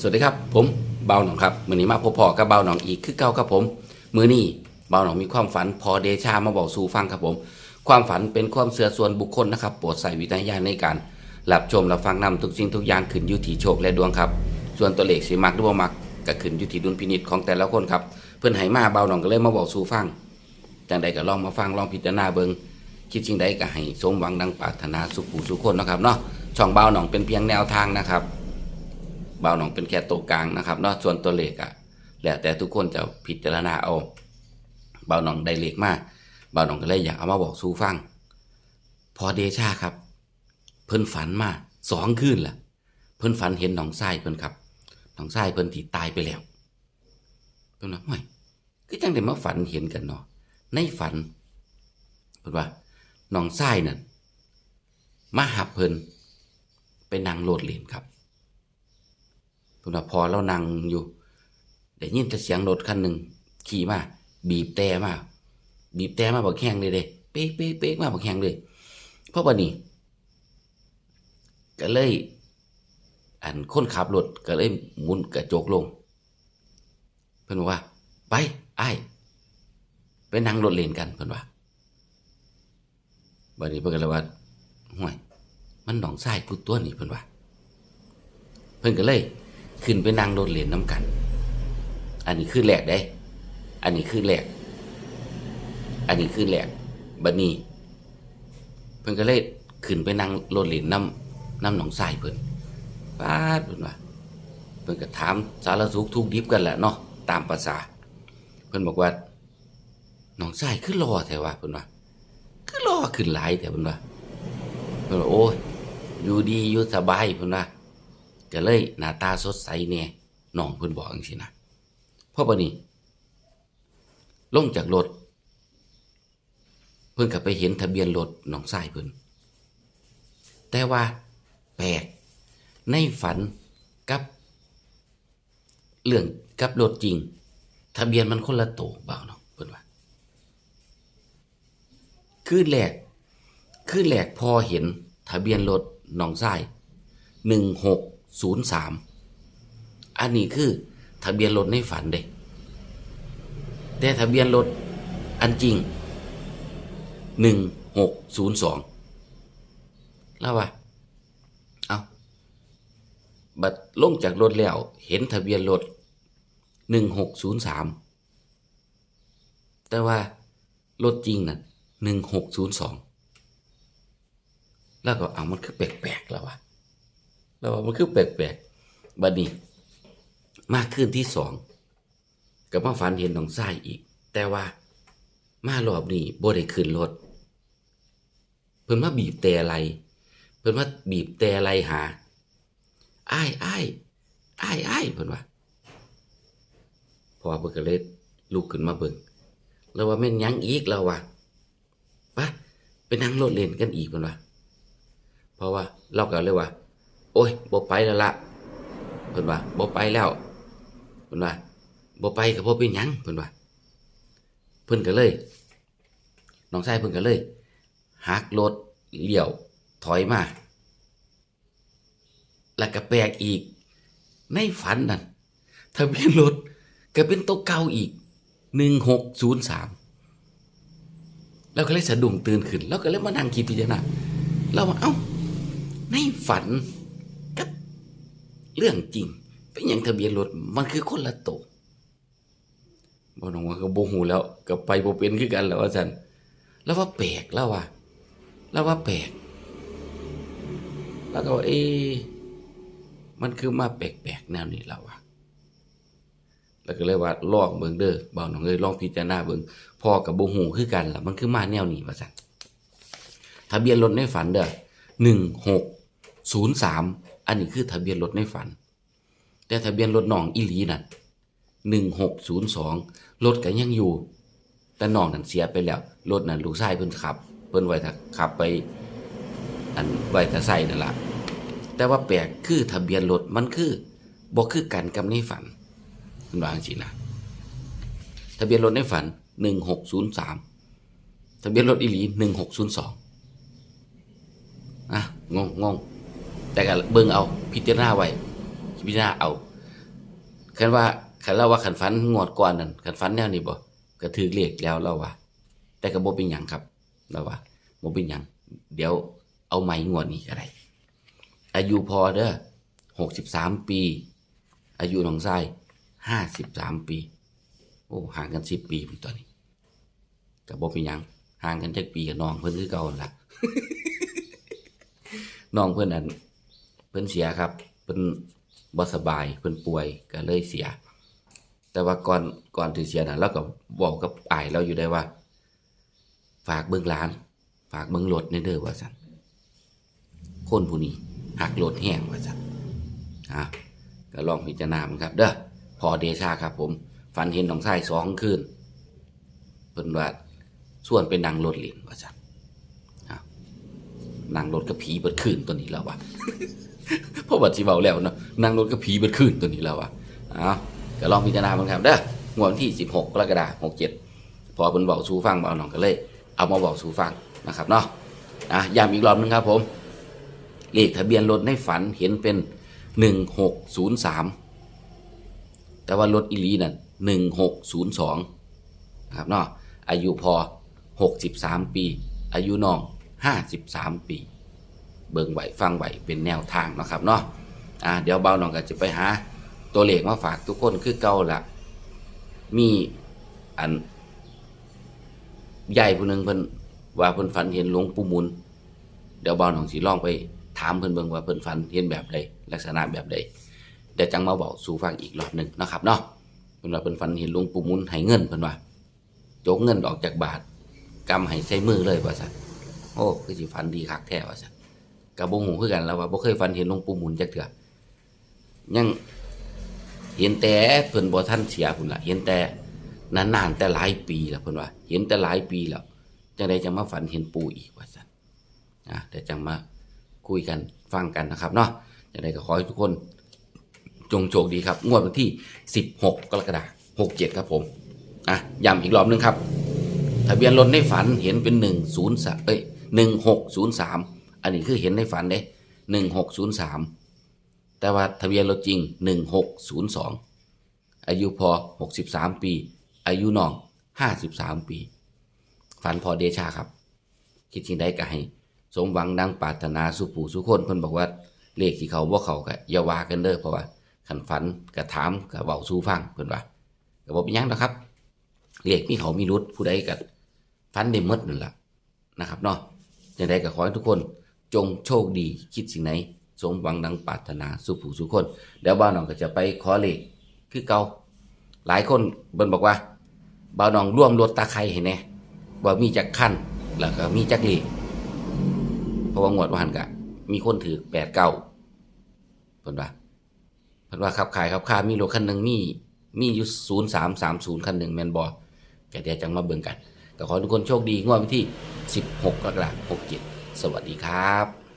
สวัสดีครับ ผมเบาหนองครับมือนี้มาพบพอกับเบาหนองอีกคือเก่าครับผมมือนี้เบาหนองมีความฝันพอเดชามาบอกสู่ฟังครับผม ความฝันเป็นความเสื่อส่วนบุคคลนะครับโปรดใส่วิจารณญาณในการรับชมรับฟังนำทุกสิ่งทุกอย่างขึ้นอยู่ที่โชคและดวงครับ ส่วนตัวเลขสิมักหรือบ่มักก็ขึ้นอยู่ที่ดุลพินิจของแต่ละคนครับเพื่อนให้มาเบาหนองก็เลยมาบอกสู่ฟังจังใดก็ลองมาฟังลองพิจารณาเบิงคิดสิ่งใดก็ให้สมหวังดังปรารถนาสุขผู้สุขคนนะครับเนาะช่องเบาหนองเป็นเพียงแนวทางนะครับ บาหนองเป็นแค่ตัวกลางนะครับเนาะส่วนตัวเลขอะแล้วแต่ทุกคนจะพิจารณาเอาเบาหนองได้เลขมากเบาหนองก็เลยอยากเอามาบอกสู่ฟัง พอเดชาครับ เพิ่นฝันมาสองคืนละเพิ่นฝันเห็นหนองทรายเพิ่นครับหนองทรายเพิ่นที่ตายไปแล้วเพิ่นว่าห่วยก็จังได้มาฝันเห็นกันเนาะในฝันเพิ่นว่าหนองทรายนั่นมาหับเพิ่นไปนั่งโลดเหรียญครับ พิ่นว่าพอเรานั่งอยู่ได้ยินแต่เสียงรถคันหนึ่งขี่มาบีบแต่มาบีบแต่มาบักแข้งเลยเด้เป๊กเป๊กเป๊กมาบักแข้งเลยเพราะว่านี่ก็เลย อันคนขับรถก็เลยหมุนกระจกลง เพิ่นบอกว่า ไปไอ้ไปนั่งรถเลนกันเพิ่นว่าบัดนี้เพิ่นก็เลยว่าห่วยมันหนองทรายพูดตัวนี่เพิ่นว่า เพิ่นก็เลย ขึ้นไปนั่งรถเลนน้ำกัน อันนี้คือแหลกได้ อันนี้คือแหลก อันนี้คือแหลกบัดนี้ เพิ่นก็เลยขึ้นไปนั่งรถเลนน้ำน้ำหนองทรายเพิ่นป้าดเพิ่นว่าเพิ่นก็ถามสารสุขทุกดิบกันแหละเนาะตามภาษา เพิ่นบอกว่าหนองทรายคือรอแท้ว่าเพิ่นว่าคือรอขึ้นหลายแต่เพิ่นว่าเพิ่นว่าโอ้ยอยู่ดีอยู่สบายเพิ่นว่า ก็เลยหน้าตาสดใสเนี่ยน้องเพิ่นบอกจังซี่นะเพราะบัดนี้ลงจากรถเพิ่นก็ไปเห็นทะเบียนรถน้องชายเพิ่นแต่ว่าแปลกในฝันกับเรื่องกับรถจริง ทะเบียนมันคนละโตวเบาเนาะเพิ่นว่าคืนแรกคืนแรกพอเห็นทะเบียนรถน้องชายหนึ่งหก ศูนย์สามอันนี้คือทะเบียนรถในฝันเด็กแต่ทะเบียนรถอันจริงหนึ่งหกศูนย์สองแล้วว่าเอาบัดลงจากรถแล้ว เห็นทะเบียนรถหนึ่งหกศูนย์สามแต่ว่ารถจริงน่ะหนึ่งหกศูนย์สองแล้วก็เอามันคือแปลกๆแล้ววะ แล้วว่ามันคือแปลกๆบัดนี้มากขึ้นที่สองก็มาฝันเห็นน้องทราอีก แต่ว่า มารอบนี้บ่ได้ขึ้นรถเพิ่นมาบีบแต่อะไร เพิ่นมาบีบแต่อะไรหาอ้ายอ้ายอ้ายอ้ายเพิ่นว่าพอเพิ่นก็เลยลุกขึ้นมาเบิ่งแล้วว่าแม่นยังอีกแล้ววะปะไปนั่งรถเล่นกันอีกเพิ่นว่าเพราะว่าเราก็เลยว่า อ้ยบ่ไปแล้วละเพิ่นว่าบ่ไปแล้วเพิ่นว่าบ่ไปก็บ่เป็นหยังเพิ่นว่าเพิ่นก็เลยน้องชายเพิ่นก็เลยหักรถเลี้ยวถอยมาแล้วก็แปลกอีก ในฝันนั่นทะเบียนรถก็เป็นตัวเก่าอีกหนึ่งหกศูนย์สามแล้วก็เลยสะดุ้งตื่นขึ้น แล้วก็เลยมานั่งคิดพิจารณาเราว่าเอ้าในฝัน เรื่องจริง เป็นอย่างทะเบียนรถมันคือคนละโตวบ่น้องว่าก็บ่ฮู้แล้วก็ไปบ่เป็นคือกันแล้วว่าซั่นแล้วว่าแปลกแล้วว่าแล้วว่าแปลก แล้วก็ว่าเอ๊มันคือมาแปลกๆแนวนี้แล้วว่ะแล้วก็เลยว่าลองเบิ่งเด้อบ่าวน้องเอ้ยลองพิจารณาเบิ่งพ่อกับบ่ฮู้คือกันล่ะมันคือมาแนวนี้ว่าซั่นทะเบียนรถในฝันเด้อหนึ่งหกศูนย์สาม อันนี้คือทะเบียนรถในฝัน แต่ทะเบียนรถน้องอีหลีนั่นหนึ่งหกศูนย์สองรถก็ยังอยู่ แต่น้องนั่นเสียไปแล้ว รถนั่นลูกชายเพิ่นขับ เพิ่นไว้ถ้าขับไป อันไว้ถ้าใส่นั่นละแต่ว่าแปลกคือทะเบียนรถมันคือบ่คือกันกับในฝันเพิ่นว่าจังซี่นะทะเบียนรถในฝันหนึ่งหกศูนย์สามทะเบียนรถอีหลีหนึ่งหกศูนย์สองอะงงงง แต่ก็เบิ่งเอา พิจารณาไว้พิจารณาเอาคันว่าคันเล่าว่าคันฟันงวดก่อนนั่นคันฟันแนวนี้บ่ก็ถือเลขแล้วเราว่า แต่ก็บ่เป็นหยังครับเราว่าบ่เป็นหยังเดี๋ยวเอาใหม่งวดนี้ก็ได้อายุพอเด้อ63ปี อายุน้องชาย53ปี โอ้ห่างกัน10ปีตอนนี้ก็บ่เป็นหยังห่างกันจักปีกับน้องเพิ่อนคือเก่าหล่ะน้องเพิ่อนอัน เพิ่นเสียครับเพิ่นบ่สบายเพิ่นป่วยก็เลยเสีย แต่ว่าก่อนก่อนที่เสียน่ะเราก็บอกกับอายเราอยู่ได้ว่า ฝากเบิ่งหลาน ฝากเบิ่งรถในเด้อว่าซั่นคนผู้นี้หักรถแห้งว่าซั่นอะก็ลองพิจารณาครับ เด้อพอเดชาครับ ผมฝันเห็นน้องชายสองคืนเพิ่นว่าส่วนเป็นนางรถเหรียญว่าซั่นนั่งรถกับผีเบิดคืนตัวนี้แล้ววะ เพราะว่าที่เบาแล้วเนาะนั่งรถกับผีเบิดคืนตัวนี้แล้ววะอ้าวก็ลองพิจารณาบ้างครับเด้องวดวันที่16กกรกฎาคม67พอเพิ่นบอกสู่ฟังเบาหนองก็เลย เอามาบอกสู่ฟังนะครับเนาะอะย้ำอีกรอบหนึงครับผมเลขทะเบียนรถในฝันเห็นเป็น1603แต่ว่ารถอีลีนั่น1602นะครับเนาะอายุพอ63ปี อายุน้อง53ปี เบิ่งไหวฟังไหวเป็นแนวทางนะครับเนาะอ่าเดี๋ยวเบาหน่องก็จะไปหา ตัวเลขมาฝากทุกคนคือเก่าละมีอันใหญ่ผู้หนึงเพิ่นว่าเพิ่นฝันเห็นหลวงปู่มุนเดี๋ยวเบาหน่องสิลองไปถามเพิ่นเบิ่งว่าเพิ่นฝันเห็นแบบใดลักษณะแบบใดเดี๋ยวจังมาบอกสู่ฟังอีกรอบหนึ่งนะครับเนาะเพิ่นว่าเพิ่นฝันเห็นหลวงปู่มุนให้เงินเพิ่นว่าโจกเงินออกจากบาทกำให้ใส่มือเลยว่าซั่นโอ้คือสิฝันดีคักแท้ว่าซั่น กับโงหูคือกันแล้วว่าบ่เคยฝันเห็นหลวงปู่หมุนจักเถื่อยังเห็นแต่เพิ่นบ่ท่านเสียพุ่นล่ะ เห็นแต่นานๆแต่หลายปีแล้วเพิ่นว่า เห็นแต่หลายปีแล้วจังได๋จังมาฝันเห็นปู่อีกว่าซั่นนะเดี๋ยวจังมาคุยกันฟังกันนะครับเนาะจังได๋ก็ขอให้ทุกคนจงโชคดีครับ งวดวันที่ 16 กรกฎาคม67 ครับผมอะย้ำอีกรอบนึงครับ ทะเบียนรถในฝันเห็นเป็น 103เอ้ย1603 อันนี้คือเห็นในฝันเด้หนึ่งหกศูนย์สามแต่ว่าทะเบียนรถจริงหนึ่งหกศูนย์สองอายุพอหกสิบสามปี อายุน้องห้าสิบสามปี ฝันพอเดชาครับ คิดจริงได้ก็ให้สมหวังดังปรารถนาสุผูสุคนเพิ่นบอกว่าเลขที่เขาบ่าเขาก็อย่าว่ากันเด้อเพราะว่าขันฝันกระถามกระเบาสู้ฟังเพิ่นว่าก็บอกเป็นยังนะครับเลขมีเขามีรุดผู้ใดก็ฟันได้มดนั่นแหละนะครับเนาะอย่างไรก็ขอให้ทุกคน จงโชคดีคิดสิ่งไหน สมหวังดังปรารถนาสุผู้สุคน เดี๋ยวบ่าวน้องก็จะไปขอเลขคือเก่าหลายคนเบิ่นบอกว่าบ่าวน้องร่วมรถตาไคร้ให้แน่ว่ามีจักขั้นแล้วก็มีจักเลขเพราะว่างวดว่าหันกะ มีคนถือแปดเก้าเพิ่นว่าเพิ่นว่าขับขายขับคามีรถคันหนึ่งมีมีอยู่ศูนย์สามสามศูนย์คันหนึ่งแมนบอแกเดี๋ยวจังมาเบิ่งกันก็ขอทุกคนโชคดีงวดวันที่ 16กรกฎาคม67 สวัสดีครับ